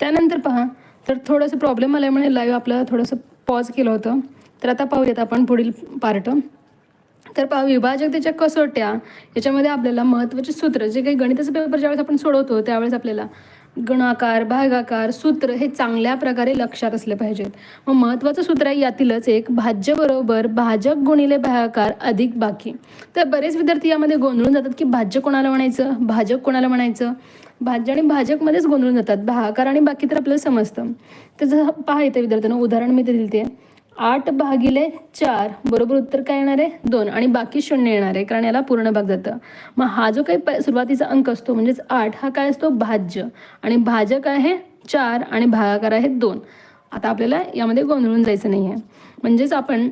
त्यानंतर पहा. तर थोडंसं प्रॉब्लेम आल्यामुळे लाईव्ह आपलं थोडंसं पॉज केलं होतं. तर आता पाहूयात आपण पुढील पार्ट तर पहा विभाजकतेच्या कसोट्या याच्यामध्ये आपल्याला महत्त्वाचे सूत्र जे काही गणिताचं पेपर ज्यावेळेस आपण सोडवतो त्यावेळेस आपल्याला गणाकार भागाकार सूत्र हे चांगल्या प्रकारे लक्षात असले पाहिजेत. मग महत्त्वाचं सूत्र आहे यातीलच एक भाज्य बरोबर भाजक गुणिले भागाकार अधिक बाकी. तर बरेच विद्यार्थी यामध्ये गोंधळून जातात की भाज्य कोणाला म्हणायचं? भाजक कोणाला म्हणायचं? भाज्य आणि भाजकमध्येच गोंधळून जातात. भागाकार आणि बाकी तर आपल्याला समजतं. तर जसं पहा इथे विद्यार्थ्यांना उदाहरण मी ते दिलते आठ भागिले चार बरोबर उत्तर काय येणार आहे? दोन. आणि बाकी शून्य येणार आहे कारण याला पूर्ण भाग जातं. मग हा जो काही प सुरुवातीचा अंक असतो म्हणजेच आठ हा काय असतो? भाज्य. आणि भाजक आहे? चार. आणि भागाकार आहे दोन. आता आपल्याला यामध्ये गोंधळून जायचं नाही आहे म्हणजेच आपण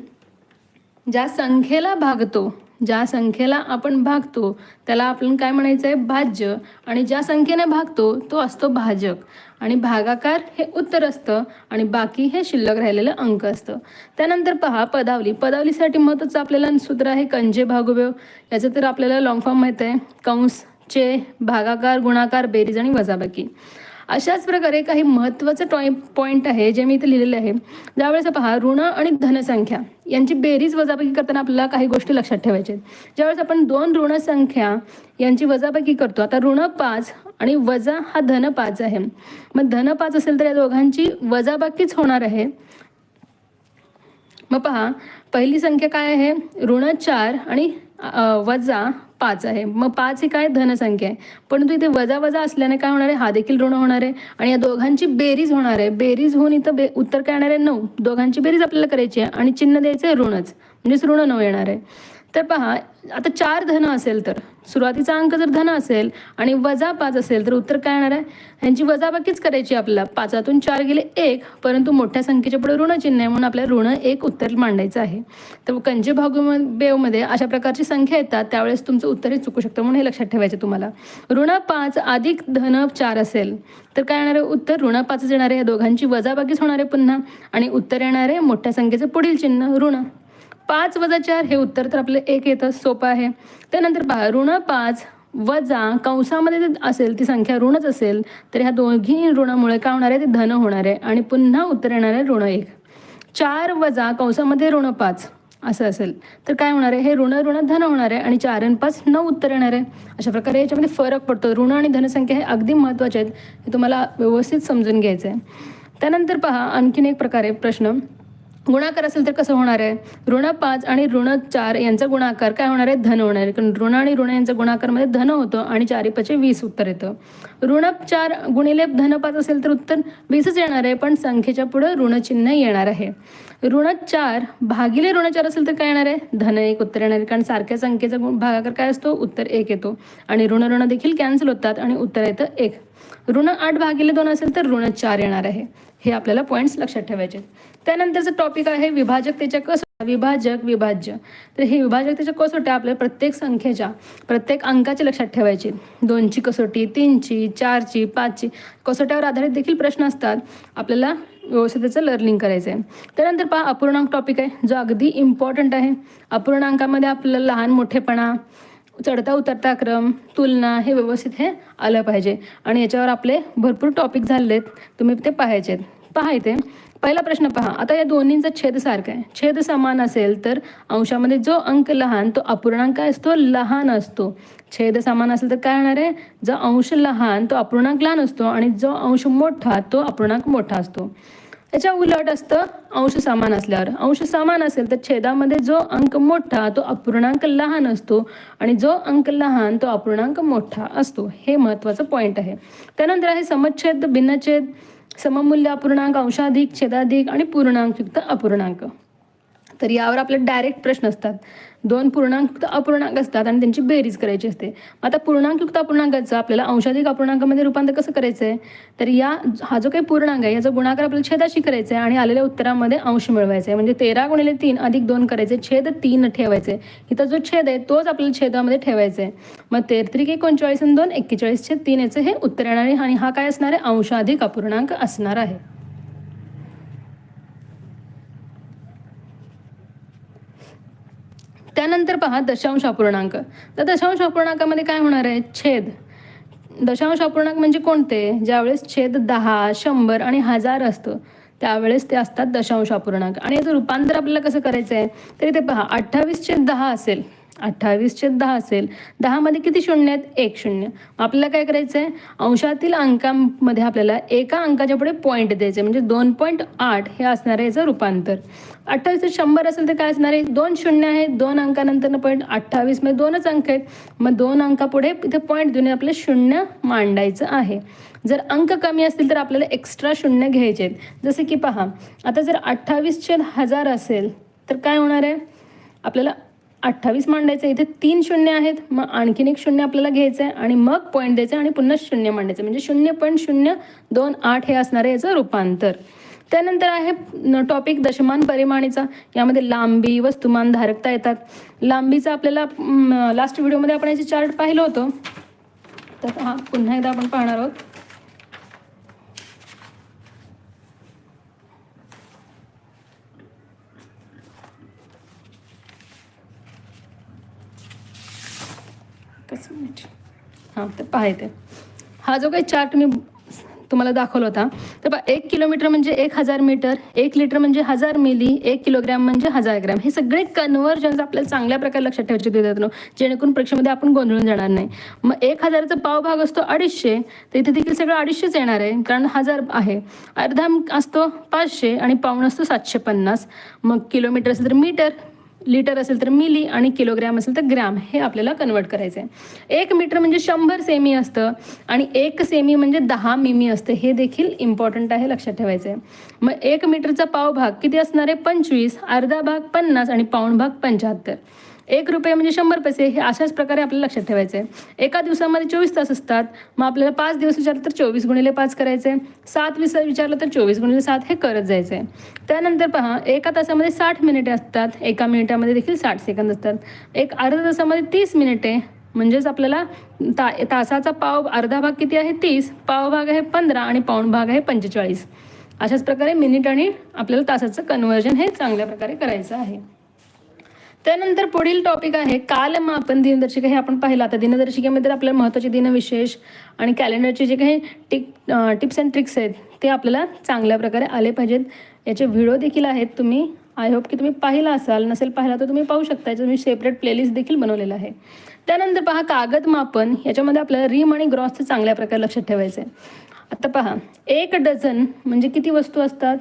ज्या संख्येला भागतो ज्या संख्येला आपण भागतो त्याला आपण काय म्हणायचं आहे भाज्य. आणि ज्या संख्येने भागतो तो असतो भाजक. आणि भागाकार हे उत्तर असतं आणि बाकी हे शिल्लक राहिलेलं अंक असतं. त्यानंतर पहा पदावली. पदावलीसाठी महत्त्वाचं आपल्याला सूत्र आहे कंजे भागोबेव याचं तर आपल्याला लॉंग फॉर्म माहीत आहे. कंस चे भागाकार गुणाकार बेरीज आणि वजाबाकी. अशाच प्रकारे काही महत्त्वाचं टॉय पॉईंट आहे जे मी इथे लिहिलेलं आहे. ज्यावेळेस पहा ऋण आणि धनसंख्या यांची बेरीज वजाबाकी करताना आपल्याला काही गोष्टी लक्षात ठेवायच्या आहेत. ज्यावेळेस आपण दोन ऋण संख्या यांची वजाबाकी करतो आता ऋण पाच आणि वजा हा धन पाच आहे. मग धन पाच असेल तर या दोघांची वजाबाकीच होणार आहे. मग पहा पहिली संख्या काय आहे? ऋण चार आणि वजा पाच आहे. मग पाच ही काय? धनसंख्या आहे. परंतु इथे वजा वजा असल्याने काय होणार आहे? हा देखील ऋण होणार आहे. आणि या दोघांची बेरीज होणार आहे. बेरीज होऊन इथं बे उत्तर काय येणार आहे? नऊ. दोघांची बेरीज आपल्याला करायची आहे. आणि चिन्ह द्यायचं आहे ऋणच. म्हणजेच ऋण नऊ येणार आहे. तर पहा आता चार धन असेल तर सुरुवातीचा अंक जर धन असेल आणि वजा पाच असेल तर उत्तर काय येणार आहे? ह्यांची वजाबाकीच करायची आपल्याला. पाचातून चार गेले एक परंतु मोठ्या संख्येच्या पुढे ऋण चिन्ह आहे म्हणून आपल्याला ऋण एक उत्तर मांडायचं आहे. तर कंजे बेवमध्ये अशा प्रकारची संख्या येतात त्यावेळेस तुमचं उत्तरही चुकू शकतं म्हणून हे लक्षात ठेवायचं तुम्हाला. ऋण पाच अधिक धन चार असेल तर काय येणार आहे उत्तर? ऋण पाचच येणार आहे. या दोघांची वजाबाकीच होणार आहे पुन्हा. आणि उत्तर येणार आहे मोठ्या संख्येचं पुढील चिन्ह ऋण. पाच वजा चार हे उत्तर तर आपलं एक येतं सोपं आहे. त्यानंतर पहा ऋण पाच वजा कंसामध्ये जर असेल ती संख्या ऋणच असेल तर ह्या दोघी ऋणामुळे काय होणार आहे? ते धन होणार आहे आणि पुन्हा उत्तर येणार आहे ऋण एक. चार वजा कंसामध्ये ऋण पाच असं असेल. तर काय होणार आहे? हे ऋण ऋण धन होणार आहे आणि चार आणि पाच नऊ उत्तर येणार आहे. अशा प्रकारे याच्यामध्ये फरक पडतो. ऋण आणि धनसंख्या हे अगदी महत्त्वाचे आहेत. हे तुम्हाला व्यवस्थित समजून घ्यायचं आहे त्यानंतर पहा आणखीन एक प्रकारे प्रश्न. गुणाकार असेल तर कसं होणार आहे? ऋण पाच आणि ऋण चार यांचा गुणाकार काय होणार आहे? धन होणार आहे. कारण ऋण आणि ऋण यांचा गुणाकारमध्ये धन होतं आणि चारी पाचे वीस उत्तर येतं. ऋण चार गुणिले धन पाच असेल तर उत्तर वीसच येणार आहे पण संख्येच्या पुढं ऋणचिन्ह येणार आहे. ऋण चार भागिले ऋण चार असेल तर काय येणार आहे? धन एक उत्तर येणार आहे. कारण सारख्या संख्येचा गुण भागाकार काय असतो? उत्तर एक येतो. आणि ऋण ऋण देखील कॅन्सल होतात आणि उत्तर येतं एक. ऋण आठ भागिले दोन असेल तर ऋण चार येणार आहे. हे आपल्याला पॉईंट्स लक्षात ठेवायचे त्यानंतरचं टॉपिक आहे विभाजकतेच्या कसोट्या विभाजक विभाज्य. तर हे विभाजकतेच्या कसोट्या आपल्या प्रत्येक संख्येच्या प्रत्येक अंकाची लक्षात ठेवायची दोनची कसोटी तीनची चारची पाचची कसोट्यावर आधारित देखील प्रश्न असतात. आपल्याला व्यवस्थित त्याचं लर्निंग करायचं आहे त्यानंतर पहा अपूर्णांक टॉपिक आहे जो अगदी इम्पॉर्टंट आहे. अपूर्णांकामध्ये आपल्याला लहान मोठेपणा चढता उतरता क्रम तुलना हे व्यवस्थित हे आलं पाहिजे. आणि याच्यावर आपले भरपूर टॉपिक झालेले आहेत तुम्ही ते पाहायचे आहेत पहा इथे. पहिला प्रश्न पहा. आता या दोन्हींचा छेद सारखा आहे. छेद समान असेल तर अंशामध्ये जो अंक लहान तो अपूर्णांक काय असतो? लहान असतो. छेद समान असेल तर काय होणार आहे? जो अंश लहान तो अपूर्णांक लहान असतो. आणि जो अंश मोठा तो अपूर्णांक मोठा असतो. त्याच्या उलट असतं अंश समान असल्यावर. अंश समान असेल तर छेदामध्ये जो अंक मोठा तो अपूर्णांक लहान असतो आणि जो अंक लहान तो अपूर्णांक मोठा असतो. हे महत्त्वाचं पॉईंट आहे. त्यानंतर आहे समच्छेद भिन्नछेद सममूल्य अपूर्णांक अंशाधिक छेदाधिक आणि पूर्णांकयुक्त अपूर्णांक. तर यावर आपले डायरेक्ट प्रश्न असतात. दोन पूर्णांकयुक्त अपूर्णांक असतात आणि त्यांची बेरीज करायची असते. आता पूर्णांकयुक्त अपूर्णांकाचं आपल्याला अंशाधिक अपूर्णांकामध्ये रूपांतर कसं करायचं आहे तर या हा जो काही पूर्णांक आहे याचा गुणाकार आपल्याला छेदाशी करायचा आहे आणि आलेल्या उत्तरामध्ये अंश मिळवायचा आहे म्हणजे तेरा गुणिले तीन अधिक दोन करायचे छेद तीन ठेवायचे इथं जो छेद आहे तोच आपल्याला छेदामध्ये ठेवायचा आहे मग तेरत्रिक एकोणचाळीस आणि दोन एक्केचाळीस छेद तीन याचं हे उत्तर येणार आहे आणि हा काय असणार आहे? अंशाधिक अपूर्णांक असणार आहे. त्यानंतर पहा दशांश अपूर्णांक. तर दशांश अपूर्णांकामध्ये काय होणार आहे? छेद. दशांश अपूर्णांक म्हणजे कोणते? ज्यावेळेस छेद दहा शंभर आणि हजार असतं त्यावेळेस ते असतात दशांश अपूर्णांक. आणि याचं रूपांतर आपल्याला कसं करायचं आहे तर इथे पहा अठ्ठावीस छेद दहा असेल. अठ्ठावीस छेद दहा असेल. दहामध्ये किती शून्य आहेत? एक शून्य. आपल्याला काय करायचं आहे अंशातील अंकांमध्ये आपल्याला एका अंकाच्या पुढे पॉईंट द्यायचे म्हणजे दोन पॉईंट आठ हे असणार आहे याचं रूपांतर. अठ्ठावीस शंभर असेल तर काय असणार आहे? दोन शून्य आहेत दोन अंकानंतर पॉईंट अठ्ठावीसमध्ये दोनच अंक आहेत. मग दोन अंकापुढे इथे पॉईंट देऊन आपलं शून्य मांडायचं आहे. जर अंक कमी असतील तर आपल्याला एक्स्ट्रा शून्य घ्यायचे आहेत. जसे की पहा आता जर अठ्ठावीस छेद हजार असेल तर काय होणार आहे? आपल्याला अठ्ठावीस मांडायचं आहे. इथे तीन शून्य आहेत मग आणखीन एक शून्य आपल्याला घ्यायचं आहे आणि मग पॉईंट द्यायचं आणि पुन्हा शून्य मांडायचं म्हणजे शून्य पॉईंट शून्य दोन आठ हे असणार आहे याचं रूपांतर. त्यानंतर आहे टॉपिक दशमान परिमाणीचा. यामध्ये लांबी वस्तुमान धारकता येतात. लांबीचा आपल्याला लास्ट व्हिडिओमध्ये आपण याचे चार्ट पाहिलं होतं. तर हा पुन्हा एकदा आपण पाहणार आहोत. कसं मिनिट हां तर पहा हा जो काही चार्ट मी तुम्हाला दाखवला होता तर पहा एक किलोमीटर म्हणजे एक हजार मीटर एक लिटर म्हणजे हजार मिली एक किलोग्रॅम म्हणजे हजार ग्रॅम हे सगळे कन्व्हर्जन्स आपल्याला चांगल्या प्रकारे लक्षात ठेवायचे देतात जेणेकरून परीक्षेमध्ये आपण गोंधळून जाणार नाही. मग एक हजाराचा पाव भाग असतो अडीचशे तर इथे देखील सगळं अडीचशेच येणार आहे कारण हजार आहे. अर्धा असतो पाचशे आणि पाऊण असतो सातशे पन्नास. मग किलोमीटर असेल तर मीटर लिटर असेल तर मिली आणि किलोग्रॅम असेल तर ग्रॅम हे आपल्याला कन्वर्ट करायचं आहे एक मीटर म्हणजे शंभर सेमी असतं आणि एक सेमी म्हणजे दहा मिमी असतं. हे देखील इम्पॉर्टंट आहे लक्षात ठेवायचं आहे मग एक मीटरचा पाव भाग किती असणार आहे? पंचवीस अर्धा भाग पन्नास आणि पाऊण भाग पंच्याहत्तर. एक रुपये म्हणजे शंभर पैसे हे अशाच प्रकारे आपल्याला लक्षात ठेवायचं. आहे एका दिवसामध्ये चोवीस तास असतात. मग आपल्याला पाच दिवस विचारलं तर चोवीस गुणिले पाच करायचे. सात विस विचारलं तर चोवीस गुणिले सात हे करत जायचं. आहे त्यानंतर पहा एका तासामध्ये साठ मिनिटे असतात. एका मिनिटामध्ये देखील साठ सेकंद असतात. एक अर्धा तासामध्ये तीस मिनिटे म्हणजेच आपल्याला ता तासाचा पाव अर्धा भाग किती आहे? तीस. पाव भाग आहे पंधरा आणि पाऊण भाग आहे पंचेचाळीस. अशाच प्रकारे मिनिट आणि आपल्याला तासाचं कन्वर्जन हे चांगल्या प्रकारे करायचं आहे. त्यानंतर पुढील टॉपिक आहे कालमापन दिनदर्शिका. हे आपण पाहिलं. आता दिनदर्शिकेमध्ये आपल्याला महत्त्वाचे दिनविशेष आणि कॅलेंडरचे जे काही टिक टिप्स अँड ट्रिक्स आहेत ते आपल्याला चांगल्या प्रकारे आले पाहिजेत. याचे व्हिडिओ देखील आहेत तुम्ही. आय होप की तुम्ही पाहिला असाल. नसेल पाहिला तर तुम्ही पाहू शकता याचं मी सेपरेट प्लेलिस्ट देखील बनवलेलं आहे. त्यानंतर पहा कागद मापन याच्यामध्ये आपल्याला रिम आणि ग्रॉसचं चांगल्या प्रकारे लक्षात ठेवायचं आहे आता पहा एक डझन म्हणजे किती वस्तू असतात?